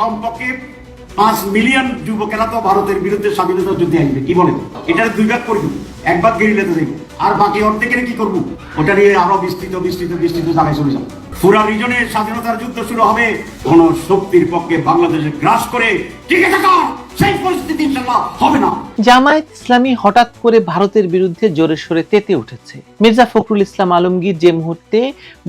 কমপক্ষে পাঁচ মিলিয়ন যুবকেরা তো ভারতের বিরুদ্ধে স্বাধীনতা যুদ্ধে আসবে। কি বলে এটা দুই ভাগ করবি। এক ভাগ গেরিলাতে দেখব। আর বাকি অর্ধেকের কি করব? ওটা নিয়ে আরও বিস্তৃত বিস্তৃত বিস্তৃত জায়গায় চলে যাব। পুরা রিজনে স্বাধীনতার যুদ্ধ শুরু হবে। কোন শক্তির পক্ষে বাংলাদেশে গ্রাস করে ঠিক থাকা। সেই পরিস্থিতি ইনশাল্লাহ হবে না। জামায়াত ইসলামী হঠাৎ করে ভারতের বিরুদ্ধে জোরে সোরে তেতে উঠেছে। মির্জা ফখরুল ইসলাম আলমগীর যে মুহূর্তে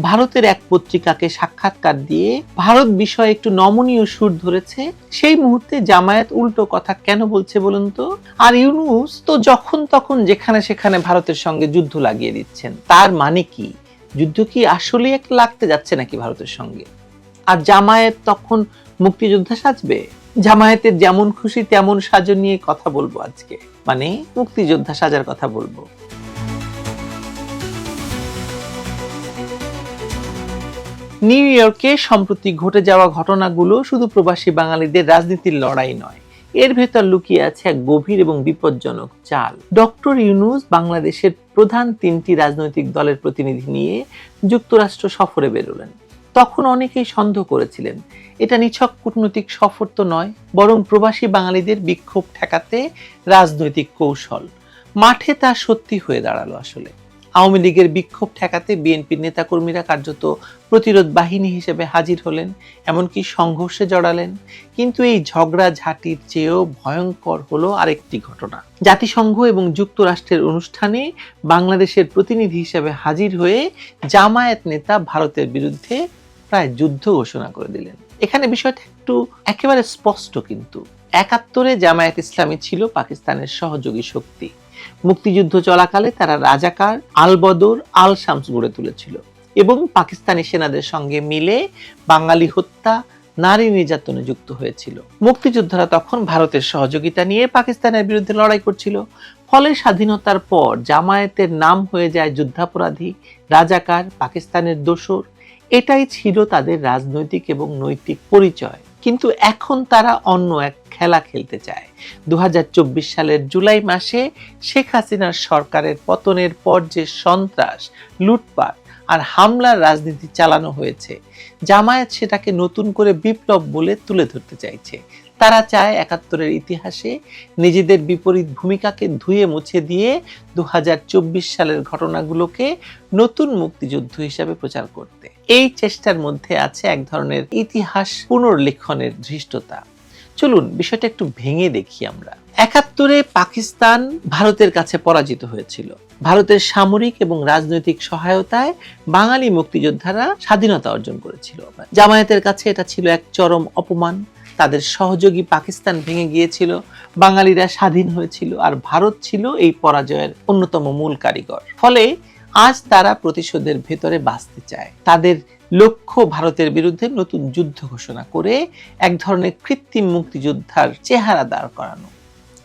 ভারতের এক পত্রিকাকে সাক্ষাৎকার দিয়ে ভারত বিষয়ে একটু নমনীয় সুর ধরেছে, সেই মুহূর্তে জামায়াত উল্টো কথা কেন বলছে বলুন তো? আর ইউনুস তো যখন তখন যেখানে সেখানে ভারতের সঙ্গে যুদ্ধ লাগিয়ে দিচ্ছেন। তার মানে কি? যুদ্ধ কি আসলে এক লাগতে যাচ্ছে নাকি ভারতের সঙ্গে? আর জামায়াত তখন মুক্তিযোদ্ধা সাজবে। জামায়াতের যেমন খুশি তেমন সাজো নিয়ে কথা বলব আজকে। মানে মুক্তিযোদ্ধা সাজার কথা বলব। নিউ ইয়র্কে সম্প্রতি ঘটে যাওয়া ঘটনাগুলো শুধু প্রবাসী বাঙালিদের রাজনীতির লড়াই নয়। এর ভেতর লুকিয়ে আছে এক গভীর এবং বিপজ্জনক চাল। ডক্টর ইউনুস বাংলাদেশের প্রধান তিনটি রাজনৈতিক দলের প্রতিনিধি নিয়ে যুক্তরাষ্ট্র সফরে বেরোলেন। তখন অনেকেই সন্দেহ করেছিলেন। এটা নিছক কূটনৈতিক সফর তো নয়, বরং প্রবাসী বাঙালিদের বিক্ষোভ ঠেকাতে রাজনৈতিক কৌশল। মাঠে তা সত্যি হয়ে দাঁড়াল আসলে। আওয়ামী লীগের বিক্ষোভ ঠেকাতে বিএনপির নেতাকর্মীরা কার্যত প্রতিরোধ বাহিনী হিসেবে হাজির হলেন, এমনকি সংঘর্ষে জড়ালেন। কিন্তু এই ঝগড়া ঝাঁটির চেয়েও ভয়ঙ্কর হলো আরেকটি ঘটনা। জাতিসংঘ এবং যুক্তরাষ্ট্রের অনুষ্ঠানে বাংলাদেশের প্রতিনিধি হিসেবে হাজির হয়ে জামায়াত নেতা ভারতের বিরুদ্ধে প্রায় যুদ্ধ ঘোষণা করে দিলেন। এখানে বিষয়টা একটু একেবারে স্পষ্ট কিন্তু। একাত্তরে জামায়াত ইসলামী ছিল পাকিস্তানের সহযোগী শক্তি। মুক্তিযুদ্ধ চলাকালে তারা রাজাকার আল বদর, আল শামস গড়ে তুলেছিল এবং পাকিস্তানি সেনাদের সঙ্গে মিলে বাঙালি হত্যা, নারী নির্যাতনে যুক্ত হয়েছিল। মুক্তিযোদ্ধারা তখন ভারতের সহযোগিতা নিয়ে পাকিস্তানের বিরুদ্ধে লড়াই করছিল। ফলে স্বাধীনতার পর জামায়াতের নাম হয়ে যায় যুদ্ধাপরাধী, রাজাকার, পাকিস্তানের দোসর এটাই ছিল তাদের রাজনৈতিক এবং নৈতিক পরিচয়। কিন্তু এখন তারা অন্য এক খেলা খেলতে চায়। দু হাজার চব্বিশ সালের জুলাই মাসে শেখ হাসিনার সরকারের পতনের পর যে সন্ত্রাস, লুটপাট আর হামলার রাজনীতি চালানো হয়েছে। জামায়াত সেটাকে নতুন করে বিপ্লব বলে তুলে ধরতে চাইছে। তারা চায় একাত্তরের ইতিহাসে নিজেদের বিপরীত ভূমিকাকে ধুয়ে মুছে দিয়ে দু হাজার চব্বিশ সালের ঘটনাগুলোকে নতুন মুক্তিযুদ্ধ হিসাবে প্রচার করতে। এই চেষ্টার মধ্যে আছে এক ধরনের ইতিহাস পুনর্লেখনের ধৃষ্টতা। চলুন, বিষয়টা একটু ভেঙে দেখি আমরা। একাত্তরে পাকিস্তান ভারতের কাছে পরাজিত হয়েছিল। ভারতের সামরিক এবং রাজনৈতিক সহায়তায় বাঙালি মুক্তিযোদ্ধারা স্বাধীনতা অর্জন করেছিল। জামায়াতের কাছে এটা ছিল এক চরম অপমান। তাদের সহযোগী পাকিস্তান ভেঙে গিয়েছিল। বাঙালিরা স্বাধীন হয়েছিল আর ভারত ছিল এই পরাজয়ের অন্যতম মূল কারিগর। ফলে আজ তারা প্রতিশোধের ভেতরে বাঁচতে চায়। তাদের লক্ষ্য ভারতের বিরুদ্ধে নতুন যুদ্ধ ঘোষণা করে এক ধরনের কৃত্রিম মুক্তিযোদ্ধার চেহারা দাঁড় করানো।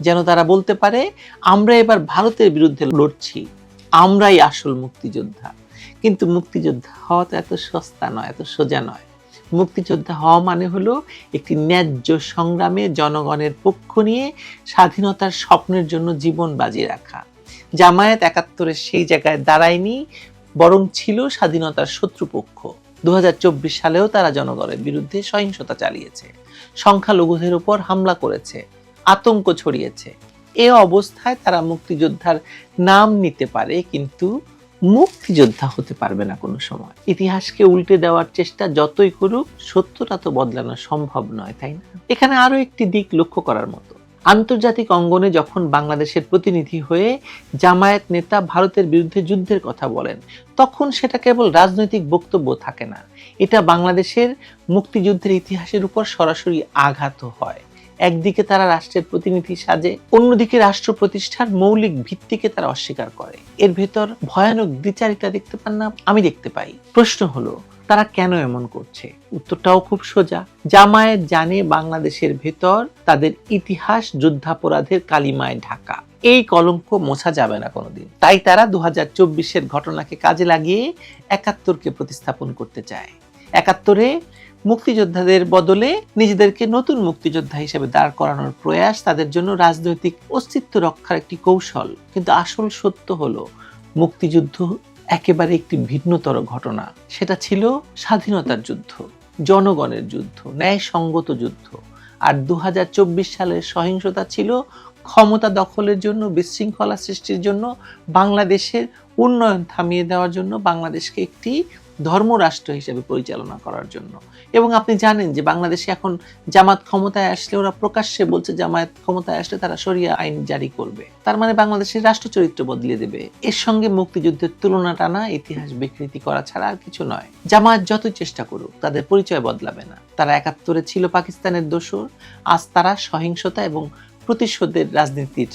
যেন তারা বলতে পারে, আমরা এবার ভারতের বিরুদ্ধে লড়ছি। আমরাই আসল মুক্তিযোদ্ধা। কিন্তু মুক্তিযোদ্ধা হওয়া তো এত সস্তা নয়, এত সোজা নয়। মুক্তিযোদ্ধা হওয়া মানে হলো একটি ন্যায্য সংগ্রামে জনগণের পক্ষ নিয়ে স্বাধীনতার স্বপ্নের জন্য জীবন বাজি রাখা। জামায়াত একাত্তরের সেই জায়গায় দাঁড়ায়নি, বরং ছিল স্বাধীনতার শত্রুপক্ষ। দু হাজার চব্বিশ সালেও তারা জনগণের বিরুদ্ধে সহিংসতা চালিয়েছে। সংখ্যালঘুদের উপর হামলা করেছে। আতঙ্ক ছড়িয়েছে। এ অবস্থায় তারা মুক্তিযোদ্ধার নাম নিতে পারে, কিন্তু মুক্তিযোদ্ধা হতে পারবে না কোনো সময়। ইতিহাসকে উল্টে দেওয়ার চেষ্টা যতই করুক, সত্যটা তো বদলানো সম্ভব নয়, তাই না? এখানে আরও একটি দিক লক্ষ্য করার মতো। আন্তর্জাতিক অঙ্গনে যখন বাংলাদেশের প্রতিনিধি হয়ে জামায়াত নেতা ভারতের বিরুদ্ধে যুদ্ধের কথা বলেন, তখন সেটা কেবল রাজনৈতিক বক্তব্য থাকে না। এটা বাংলাদেশের মুক্তিযুদ্ধের ইতিহাসের উপর সরাসরি আঘাত হয়। একদিকে তারা রাষ্ট্রের প্রতিনিধি সাজে, অন্যদিকে রাষ্ট্র প্রতিষ্ঠার মৌলিক ভিত্তিকে তারা অস্বীকার করে। এর ভেতর ভয়ানক দ্বিচারিতা দেখতে পান না? আমি দেখতে পাই। প্রশ্ন হলো, তারা কেন এমন করছে? উত্তরটাও খুব সোজা। জামায়াত জানে বাংলাদেশের ভেতর তাদের ইতিহাস যুদ্ধাপরাধের কালিমায় ঢাকা। এই কলঙ্ক মোছা যাবে না কোনোদিন। তাই তারা দু হাজার চব্বিশের ঘটনাকে কাজে লাগিয়ে একাত্তরকে প্রতিস্থাপন করতে চায়। একাত্তরে মুক্তিযোদ্ধাদের বদলে নিজেদেরকে নতুন মুক্তিযোদ্ধা হিসেবে দাঁড় করানোর প্রয়াস তাদের জন্য রাজনৈতিক অস্তিত্ব রক্ষার একটি কৌশল। কিন্তু আসল সত্য হলো, মুক্তিযুদ্ধ একেবারে একটি ভিন্নতর ঘটনা। সেটা ছিল স্বাধীনতার যুদ্ধ, জনগণের যুদ্ধ, ন্যায়সঙ্গত যুদ্ধ। আর দু হাজার চব্বিশ সালের সহিংসতা ছিল ক্ষমতা দখলের জন্য, বিশৃঙ্খলা সৃষ্টির জন্য, বাংলাদেশের উন্নয়ন থামিয়ে দেওয়ার জন্য বাংলাদেশকে একটি ধর্মরাষ্ট্র হিসেবে পরিচালনা করার জন্য। এবং আপনি জানেন যে বাংলাদেশে এখন জামাত ক্ষমতায় আসলে ওরা প্রকাশ্যে বলছে জামায়াত ক্ষমতায় আসলে তারা সরিয়া আইন জারি করবে। তার মানে বাংলাদেশের রাষ্ট্র চরিত্র বদলে দেবে। এর সঙ্গে মুক্তিযুদ্ধের তুলনা টানা, ইতিহাস বিকৃতি করা ছাড়া আর কিছু নয়। জামায়াত যতই চেষ্টা করুক, তাদের পরিচয় বদলাবে না। তারা একাত্তরে ছিল পাকিস্তানের দোসর, আজ তারা সহিংসতা এবং প্রতিশোধের রাজনীতির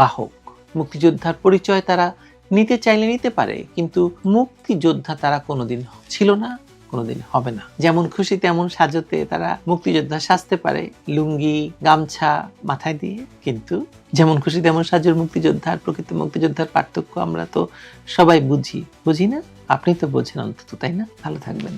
বাহক। মুক্তিযোদ্ধার পরিচয় তারা নিতে চাইলে নিতে পারে, কিন্তু মুক্তিযোদ্ধা তারা কোনোদিন ছিল না, কোনোদিন হবে না। যেমন খুশি, তেমন সাজতে তারা মুক্তিযোদ্ধা সাজতে পারে, লুঙ্গি, গামছা মাথায় দিয়ে। কিন্তু যেমন খুশি, তেমন সাজুর মুক্তিযোদ্ধার, প্রকৃত মুক্তিযোদ্ধার পার্থক্য আমরা তো সবাই বুঝি। বুঝি না? আপনি তো বোঝেন অন্তত, তাই না? ভালো থাকবেন।